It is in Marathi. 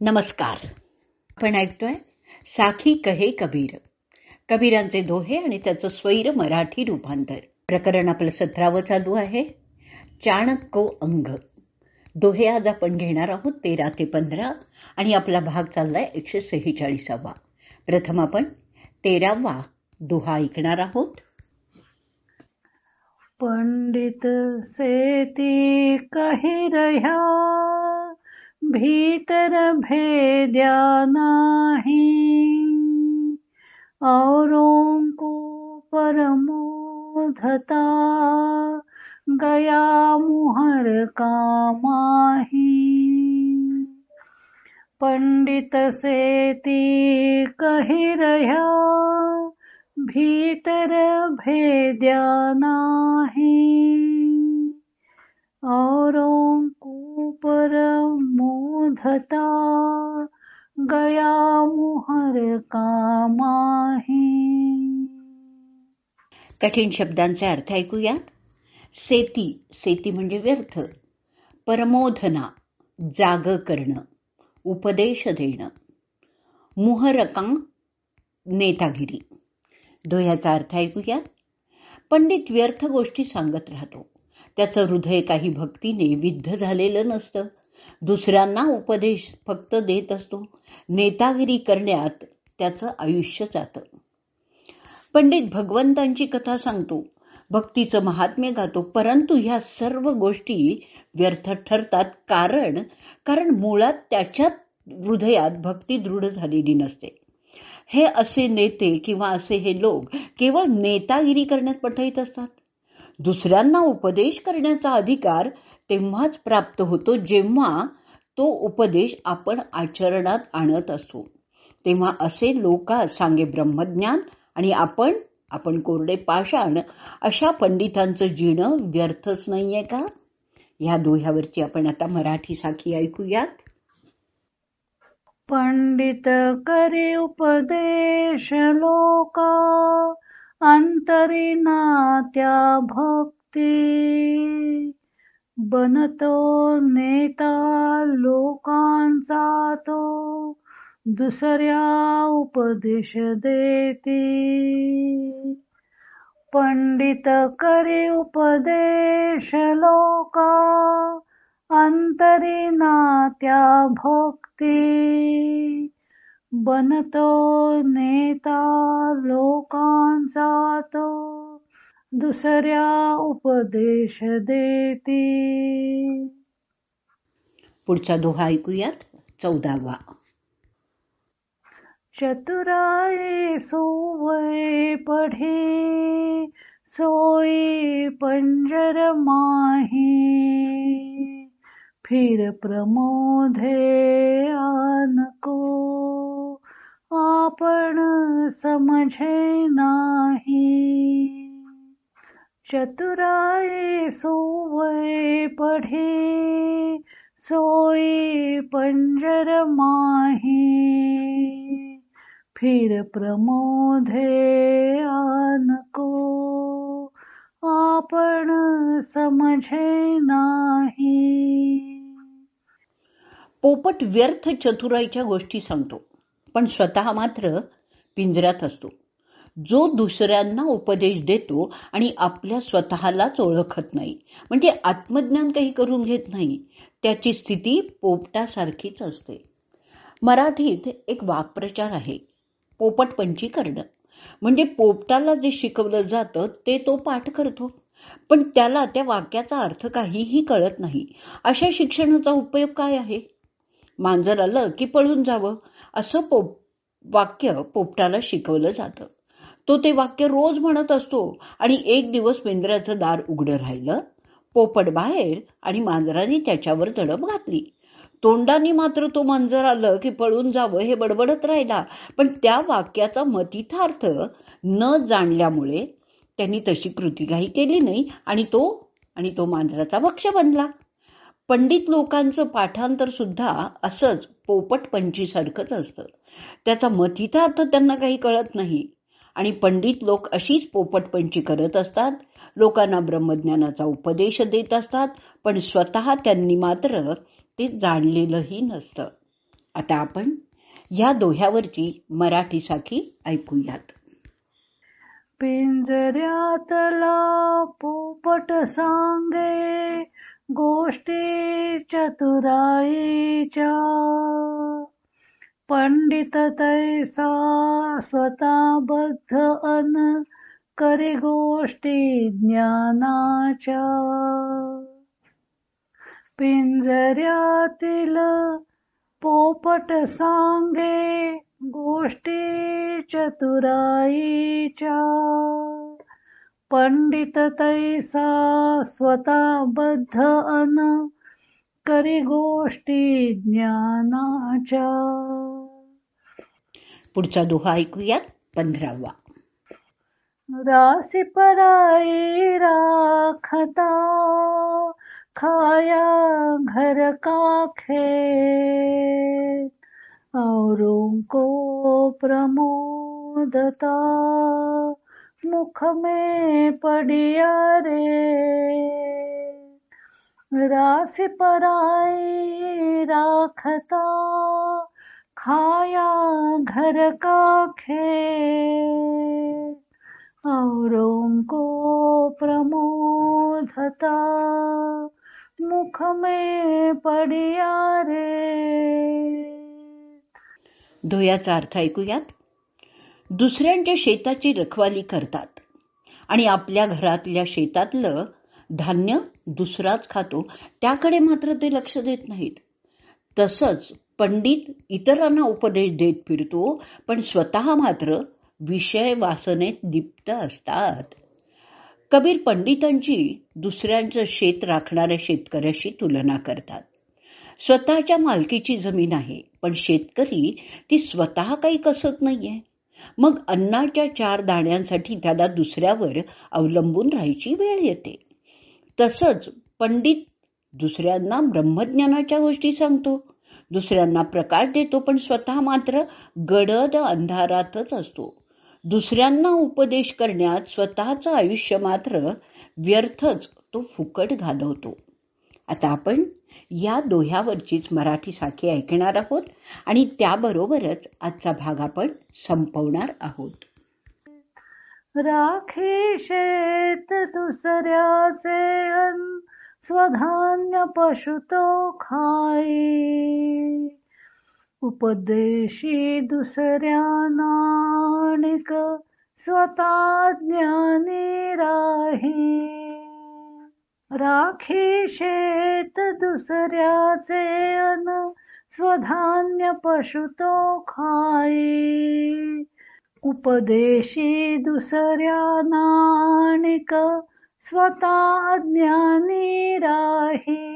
नमस्कार. आपण ऐकतोय साखी कहे कबीर. कबीरांचे दोहे आणि त्याचं स्वैर मराठी रूपांतर. प्रकरण आपलं सतरावं चालू आहे. चाणक्य अंग. दोहे आज आपण घेणार आहोत तेरा ते पंधरा आणि आपला भाग चाललाय एकशे सेहेचाळीसावा. प्रथम आपण तेरावा दोहा ऐकणार आहोत. पंडित सेती कही रह्या? भीतर भेद्या नाही. औरों को परमोधता गया मुहर कामाही पंडित सेती कही रह्या भीतर भेद्या नाही। औरों को पर मोधता गया मुहर कामाही कठीण शब्दांचे अर्थ ऐकूयात. सेती सेती म्हणजे व्यर्थ. परमोधना जाग करणं उपदेश देणं. मुहरकां नेतागिरी. दोह्याचा अर्थ ऐकूया पंडित व्यर्थ गोष्टी सांगत राहतो. त्याचं हृदय काही भक्तीने विद्ध झालेलं नसतं. दुसऱ्यांना उपदेश फक्त देत असतो. नेतागिरी करण्यात त्याचं आयुष्य जातं. पंडित भगवंतांची कथा सांगतो. भक्तीचं महात्म्य गातो. परंतु ह्या सर्व गोष्टी व्यर्थ ठरतात. कारण कारण मुळात त्याच्या हृदयात भक्ती दृढ झालेली नसते. हे असे नेते किंवा असे हे लोक केवळ नेतागिरी करण्यात पठईत असतात. दुसऱ्यांना उपदेश करण्याचा अधिकार तेव्हाच प्राप्त होतो जेव्हा तो उपदेश आपण आचरणात आणत असतो तेव्हा असे लोक सांगे ब्रह्मज्ञान आणि आपण आपण कोरडे पाषाण अशा पंडितांचं जीणं व्यर्थच नाहीये का? ह्या दोह्यावरची आपण आता मराठी साखी ऐकूयात. पंडित करे उपदेश लोका अंतरी नात्या भक्ती. बनतो नेता लोकांचा तो. दुसऱ्या उपदेश देती. पंडित करी उपदेश लोका. अंतरी नात्या भक्ती. बनतो नेता लोकांचा तो दुसऱ्या उपदेश देती. पुढचा दोहा ऐकूयात. चौदावा. चतुराई सोवय पढे सोई पंजर माही. फिर प्रमोधे आनको. आपण समझे नाही. चतुराई सोवय पढे सोई पंजर माही. फिर प्रमोधे आनको आपण समझे नाही. पोपट व्यर्थ चतुराईच्या गोष्टी सांगतो. पण स्वतः मात्र पिंजऱ्यात असतो. जो दुसऱ्यांना उपदेश देतो आणि आपल्या स्वतःलाच ओळखत नाही म्हणजे आत्मज्ञान काही करून घेत नाही त्याची स्थिती पोपटासारखीच असते. मराठीत एक वाक्प्रचार आहे पोपटपंची करणं. म्हणजे पोपटाला जे शिकवलं जातं ते तो पाठ करतो. पण त्याला त्या वाक्याचा अर्थ काहीही कळत नाही. अशा शिक्षणाचा उपयोग काय आहे? मांजर आलं की पळून जावं. असं पोप वाक्य पोपटाला शिकवलं जातं. तो ते वाक्य रोज म्हणत असतो आणि एक दिवस पिंजऱ्याचं दार उघडं राहिलं पोपट बाहेर आणि मांजराने त्याच्यावर तडप घातली. तोंडाने मात्र तो मांजर आलं की पळून जावं हे बडबडत राहिला. पण त्या वाक्याचा मतिथार्थ न जाणल्यामुळे त्यांनी तशी कृती काही केली नाही आणि तो आणि तो मांजराचा भक्ष बनला. पंडित लोकांचं पाठांतर सुद्धा असंच पोपट पंचीसारखंच असतं. त्याचा मथितार्थ त्यांना काही कळत नाही. आणि पंडित लोक अशीच पोपटपंची करत असतात. लोकांना ब्रह्मज्ञानाचा उपदेश देत असतात पण स्वतः त्यांनी मात्र ते जाणलेलंही नसतं. आता आपण या दोह्यावरची मराठी साखी ऐकूयात. पिंजऱ्यातला पोपट सांगे गोष्टी चतुराईच्या पंडित तैसा स्वतः बद्ध अन करी गोष्टी ज्ञानाच्या पिंजऱ्यातील पोपट सांगे गोष्टी चतुराईच्या पंडित तैसा स्वतः बद्ध अन करी गोष्टी ज्ञानाच्या. पुढचा दोहा ऐकूयात पंधरावा. रासी पराई राखता खाया घर का खेत औरों को प्रमोदता मुख में पड़िया रे। रासी पराई राखता, खाया घर का खेत। औरों को प्रमोदता, मुख में पडिया रे। दोह्याचा अर्थ ऐकूयात दुसऱ्यांच्या शेताची रखवाली करतात. आणि आपल्या घरातल्या शेतातलं धान्य दुसराच खातो. त्याकडे मात्र ते लक्ष देत नाहीत. तसंच पंडित इतरांना उपदेश देत फिरतो पण स्वतः मात्र विषय वासनेत दीप्त असतात. कबीर पंडितांची दुसऱ्यांचं शेत राखणाऱ्या शेतकऱ्याशी तुलना करतात. स्वतःच्या मालकीची जमीन आहे पण शेतकरी ती स्वतः काही कसत नाहीये. मग अन्नाच्या चार दाण्यांसाठी त्याला दुसऱ्यावर अवलंबून राहायची वेळ येते. तसंच पंडित दुसऱ्यांना ब्रह्मज्ञानाच्या गोष्टी सांगतो. दुसऱ्यांना प्रकाश देतो पण स्वतः मात्र गडद अंधारातच असतो. दुसऱ्यांना उपदेश करण्यात स्वतःचं आयुष्य मात्र व्यर्थच तो फुकट घालवतो. आता आपण या दोह्यावरचीच मराठी साखी ऐकणार आहोत आणि त्याबरोबरच आजचा भाग आपण संपवणार आहोत. राखी शेत दुसऱ्याचे अन स्वधान्य पशु तो खाई. उपदेशी दुसऱ्या नाणिक स्वतः ज्ञानी राही. राखी शेत दुसऱ्याचे अन स्वधान्य पशु तो खाई उपदेशी दुसऱ्या नाणिक स्वतः ज्ञानी राही.